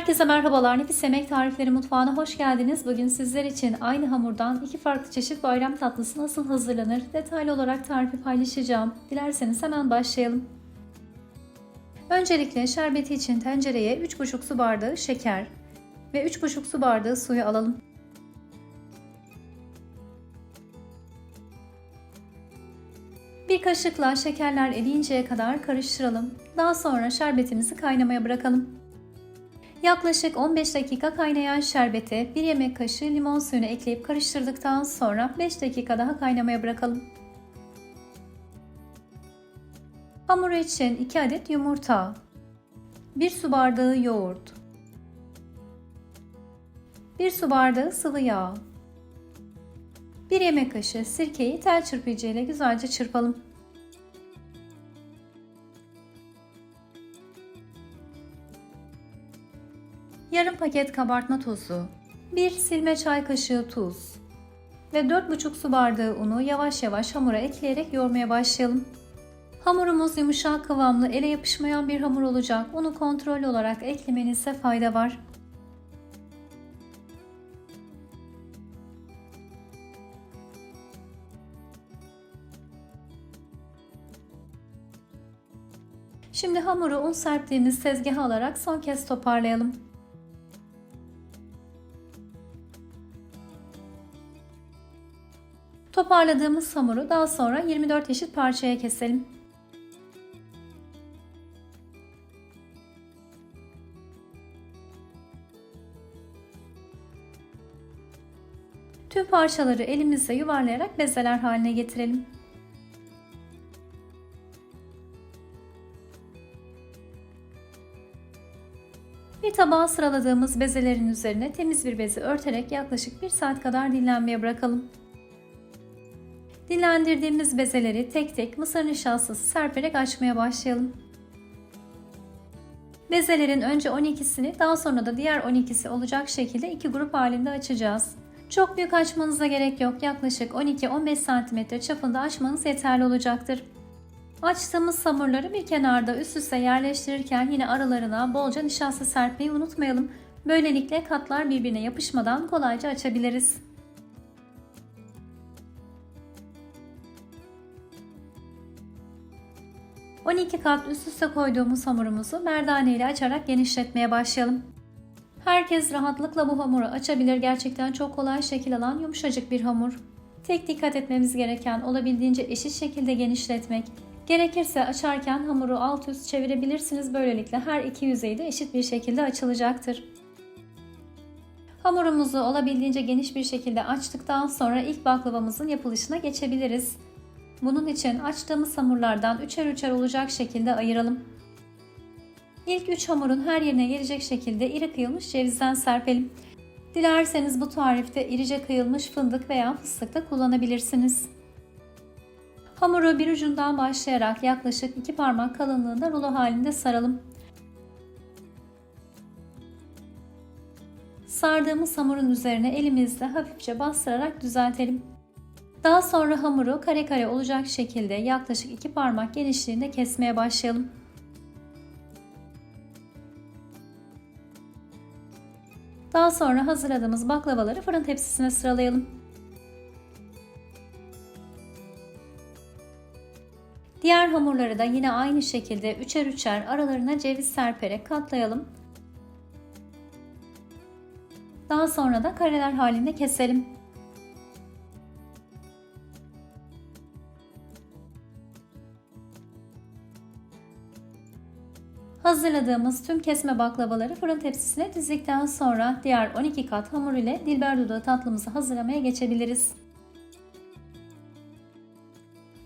Herkese merhabalar. Nefis Yemek Tarifleri Mutfağı'na hoş geldiniz. Bugün sizler için aynı hamurdan iki farklı çeşit bayram tatlısı nasıl hazırlanır detaylı olarak tarifi paylaşacağım. Dilerseniz hemen başlayalım. Öncelikle şerbeti için tencereye 3,5 su bardağı şeker ve 3,5 su bardağı suyu alalım. Bir kaşıkla şekerler eriyinceye kadar karıştıralım. Daha sonra şerbetimizi kaynamaya bırakalım. Yaklaşık 15 dakika kaynayan şerbete 1 yemek kaşığı limon suyunu ekleyip karıştırdıktan sonra 5 dakika daha kaynamaya bırakalım. Hamuru için 2 adet yumurta, 1 su bardağı yoğurt, 1 su bardağı sıvı yağ, 1 yemek kaşığı sirkeyi tel çırpıcı ile güzelce çırpalım. Yarım paket kabartma tozu, 1 silme çay kaşığı tuz ve 4,5 su bardağı unu yavaş yavaş hamura ekleyerek yoğurmaya başlayalım. Hamurumuz yumuşak kıvamlı, ele yapışmayan bir hamur olacak. Unu kontrollü olarak eklemenizde fayda var. Şimdi hamuru un serptiğimiz tezgaha alarak son kez toparlayalım. Toparladığımız hamuru daha sonra 24 eşit parçaya keselim. Tüm parçaları elimizle yuvarlayarak bezeler haline getirelim. Bir tabağa sıraladığımız bezelerin üzerine temiz bir bezi örterek yaklaşık 1 saat kadar dinlenmeye bırakalım. Dinlendirdiğimiz bezeleri tek tek mısır nişastası serperek açmaya başlayalım. Bezelerin önce 12'sini daha sonra da diğer 12'si olacak şekilde iki grup halinde açacağız. Çok büyük açmanıza gerek yok. Yaklaşık 12-15 cm çapında açmanız yeterli olacaktır. Açtığımız hamurları bir kenarda üst üste yerleştirirken yine aralarına bolca nişasta serpmeyi unutmayalım. Böylelikle katlar birbirine yapışmadan kolayca açabiliriz. 12 kat üst üste koyduğumuz hamurumuzu merdane ile açarak genişletmeye başlayalım. Herkes rahatlıkla bu hamuru açabilir. Gerçekten çok kolay şekil alan yumuşacık bir hamur. Tek dikkat etmemiz gereken olabildiğince eşit şekilde genişletmek. Gerekirse açarken hamuru alt üst çevirebilirsiniz. Böylelikle her iki yüzeyde eşit bir şekilde açılacaktır. Hamurumuzu olabildiğince geniş bir şekilde açtıktan sonra ilk baklavamızın yapılışına geçebiliriz. Bunun için açtığımız hamurlardan üçer üçer olacak şekilde ayıralım. İlk üç hamurun her yerine gelecek şekilde iri kıyılmış cevizden serpelim. Dilerseniz bu tarifte irice kıyılmış fındık veya fıstık da kullanabilirsiniz. Hamuru bir ucundan başlayarak yaklaşık iki parmak kalınlığında rulo halinde saralım. Sardığımız hamurun üzerine elimizle hafifçe bastırarak düzeltelim. Daha sonra hamuru kare kare olacak şekilde yaklaşık iki parmak genişliğinde kesmeye başlayalım. Daha sonra hazırladığımız baklavaları fırın tepsisine sıralayalım. Diğer hamurları da yine aynı şekilde üçer üçer aralarına ceviz serperek katlayalım. Daha sonra da kareler halinde keselim. Hazırladığımız tüm kesme baklavaları fırın tepsisine dizdikten sonra diğer 12 kat hamur ile dilber dudağı tatlımızı hazırlamaya geçebiliriz.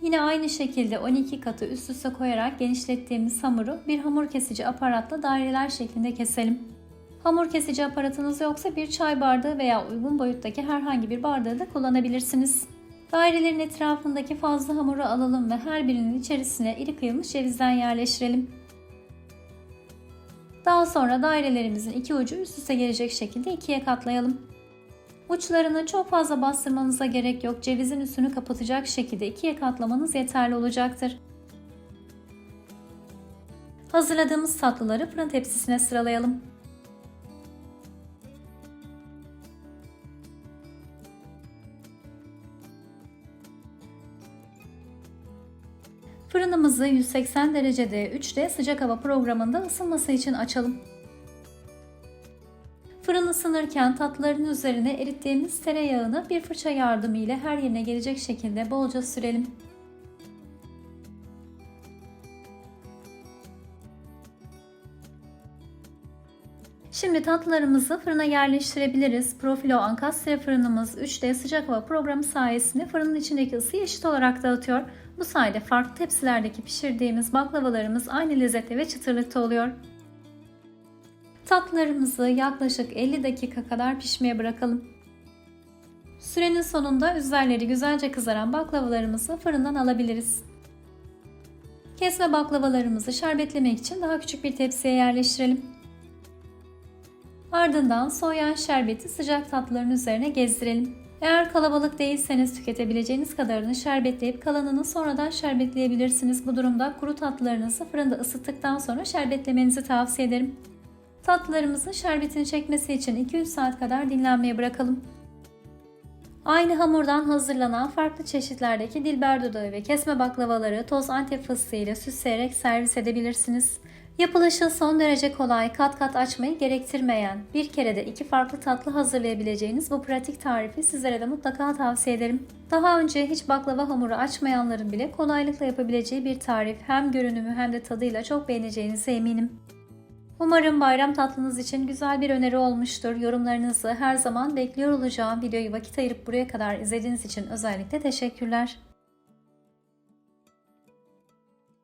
Yine aynı şekilde 12 katı üst üste koyarak genişlettiğimiz hamuru bir hamur kesici aparatla daireler şeklinde keselim. Hamur kesici aparatınız yoksa bir çay bardağı veya uygun boyuttaki herhangi bir bardağı da kullanabilirsiniz. Dairelerin etrafındaki fazla hamuru alalım ve her birinin içerisine iri kıyılmış cevizden yerleştirelim. Daha sonra dairelerimizin iki ucu üst üste gelecek şekilde ikiye katlayalım. Uçlarını çok fazla bastırmanıza gerek yok. Cevizin üstünü kapatacak şekilde ikiye katlamanız yeterli olacaktır. Hazırladığımız tatlıları fırın tepsisine sıralayalım. Fırınımızı 180 derecede 3D sıcak hava programında ısınması için açalım. Fırın ısınırken tatlıların üzerine erittiğimiz tereyağını bir fırça yardımı ile her yerine gelecek şekilde bolca sürelim. Şimdi tatlılarımızı fırına yerleştirebiliriz. Profilo Ankastre fırınımız 3D sıcak hava programı sayesinde fırının içindeki ısıyı eşit olarak dağıtıyor. Bu sayede farklı tepsilerdeki pişirdiğimiz baklavalarımız aynı lezzette ve çıtırlıkta oluyor. Tatlılarımızı yaklaşık 50 dakika kadar pişmeye bırakalım. Sürenin sonunda üzerleri güzelce kızaran baklavalarımızı fırından alabiliriz. Kesme baklavalarımızı şerbetlemek için daha küçük bir tepsiye yerleştirelim. Ardından soğuyan şerbeti sıcak tatlıların üzerine gezdirelim. Eğer kalabalık değilseniz tüketebileceğiniz kadarını şerbetleyip kalanını sonradan şerbetleyebilirsiniz. Bu durumda kuru tatlılarınızı fırında ısıttıktan sonra şerbetlemenizi tavsiye ederim. Tatlılarımızın şerbetini çekmesi için 2-3 saat kadar dinlenmeye bırakalım. Aynı hamurdan hazırlanan farklı çeşitlerdeki dilber dudağı ve kesme baklavaları toz antep fıstığı ile süsleyerek servis edebilirsiniz. Yapılışı son derece kolay, kat kat açmayı gerektirmeyen, bir kerede iki farklı tatlı hazırlayabileceğiniz bu pratik tarifi sizlere de mutlaka tavsiye ederim. Daha önce hiç baklava hamuru açmayanların bile kolaylıkla yapabileceği bir tarif hem görünümü hem de tadıyla çok beğeneceğinize eminim. Umarım bayram tatlınız için güzel bir öneri olmuştur. Yorumlarınızı her zaman bekliyor olacağım. Videoyu vakit ayırıp buraya kadar izlediğiniz için özellikle teşekkürler.